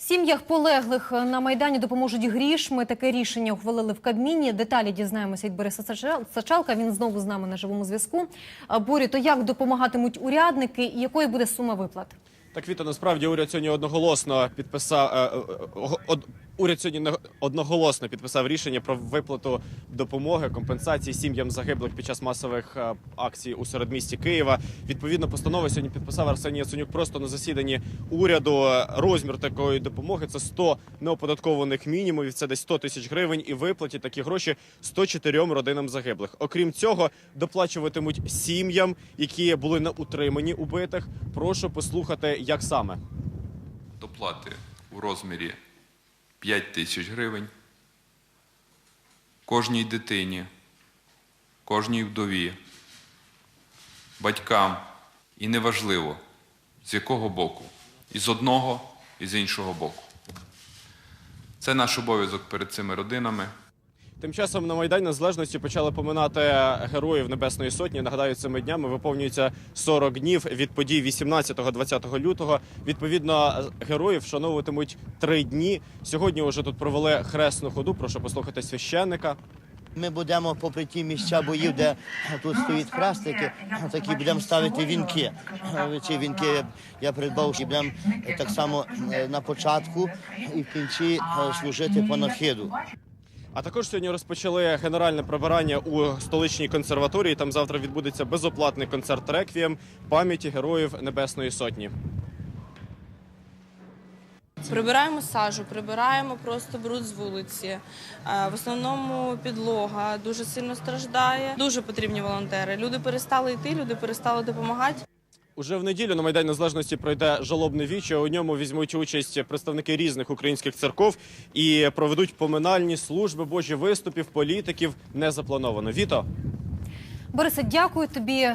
Сім'ях полеглих на майдані допоможуть грішми. Таке рішення ухвалили в Кабміні. Деталі дізнаємося від Бориса Сача- Сачалка. Він знову з нами на живому зв'язку. Борі, то як допомагатимуть урядники і якою буде сума виплат? Так, Віта, насправді уряд сьогодні одноголосно підписав е, е, од- уряд сьогодні одноголосно підписав рішення про виплату допомоги компенсації сім'ям загиблих під час масових е, акцій у середмісті Києва. Відповідно, постанову сьогодні підписав Арсеній Яценюк просто на засіданні уряду. Розмір такої допомоги це 100 неоподаткованих мінімумів. Це десь 100 тисяч гривень. І виплаті такі гроші 104 родинам загиблих. Окрім цього, доплачуватимуть сім'ям, які були на утриманні убитих. Прошу послухати, як саме. доплати у розмірі 5 тисяч гривень кожній дитині, кожній вдові, батькам і неважливо, з якого боку, і з одного, і з іншого боку. Це наш обов'язок перед цими родинами. Тим часом на Майдані Незалежності почали поминати героїв Небесної Сотні. Нагадаю, цими днями виповнюється 40 днів від подій 18-20 лютого. Відповідно, героїв вшановуватимуть три дні. Сьогодні вже тут провели хресну ходу. Прошу послухати священника. Ми будемо попри ті місця боїв, де тут стоїть хрестики, такі будемо ставити вінки. Ці вінки я- придбав і будемо так само е, на початку і в кінці е, служити панахиду. А також сьогодні розпочали генеральне прибирання у столичній консерваторії. Там завтра відбудеться безоплатний концерт реквієм пам'яті героїв Небесної Сотні. Прибираємо сажу, прибираємо просто бруд з вулиці. Е, В основному підлога дуже сильно страждає. Дуже потрібні волонтери. Люди перестали йти, люди перестали допомагати. Уже в неділю на Майдані Незалежності пройде жалобне віче. У ньому візьмуть участь представники різних українських церков і проведуть поминальні служби Божі виступів, політиків не заплановано. Віто. Борисе, дякую тобі.